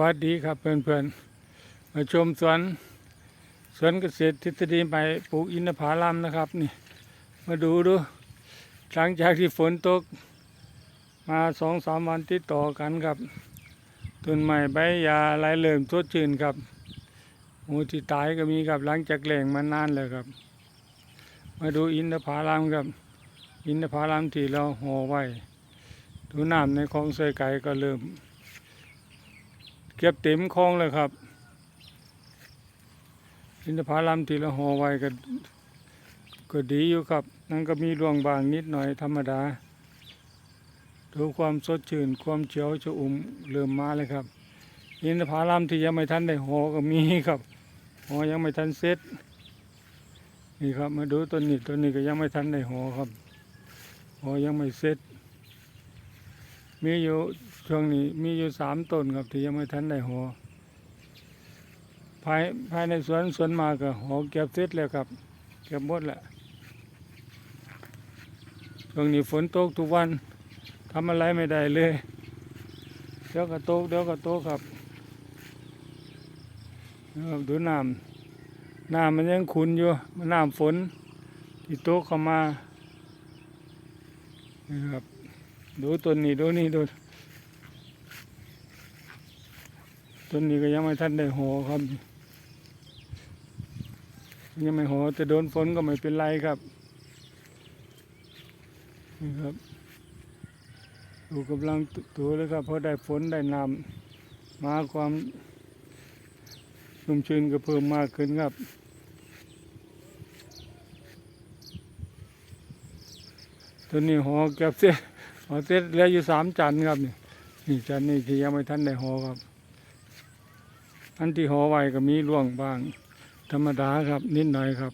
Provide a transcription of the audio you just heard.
วัสดีครับเพื่อนๆ มาชมสวนสวนเกษตรทฤษฎีใหม่ปลูกอินทผลัมนะครับนี่ มาดูดูหลังจากที่ฝนตก มาสองสามวันติดต่อกันครับต้นใหม่ใบยาลายเริ่มสดชื่นครับหมูที่ตายก็มีครับหลังจากแหล่งมานานเลยครับ มาดูอินทผลัมครับ อินทผลัมที่เราห่อไว้ดูน้ำในคลองเสยไก่ก็เริ่ม ก็บเต็มคลองเลยครับอินทผลัมที่เราห่อไว้ก็ก็ดีอยู่ครับนั่นก็มีรวงบางนิดหน่อยธรรมดาดูความสดชื่นความเขียวชอุ่มเริ่มมาเลยครับอินทผลัมที่ยังไม่ทันได้หอก็มีครับหอยังไม่ทันเสร็จนี่ครับมาดูต้นนี้ต้นนี้ก็ยังไม่ทันได้หอครับหอยังไม่เสร็จ มีอยู่ช่วงนี้มีอยู่สามต้นครับที่ยังไม่ทันได้ห่อภายภายในสวนสวนมาก็ห่อเก็บเสร็จแล้วครับ เก็บหมดแหล้วช่วงนี้ฝนตกทุกวันทำอะไรไม่ได้เลย เดี๋ยวก็ตกเดี๋ยวก็ตกครับนะครับดูน้ำน้ำมันยังขุนอยู่มันน้ำฝนที่ตกเข้ามานะครับ ดูต้นนี้ดูนี่ดูต้นนี้ก็ยังไม่ทันได้ห่อครับ ยังไม่ห่อแต่โดนฝนก็ไม่เป็นไรครับนี่ครับดูกำลังตัวเลยครับเพราะได้ฝนได้น้ำมาความชุ่มชื้นก็เพิ่มมากขึ้นครับตัวนี้ห่อเก็บเสร็จห อเสร็จเหลืออยู่สามจันครับนี่นี่จันนี่ที่ยังไม่ทันได้หอครับ อันที่ห่อไว้ก็มีร่วงบ้าง ธรรมดาครับนิดหน่อยครับ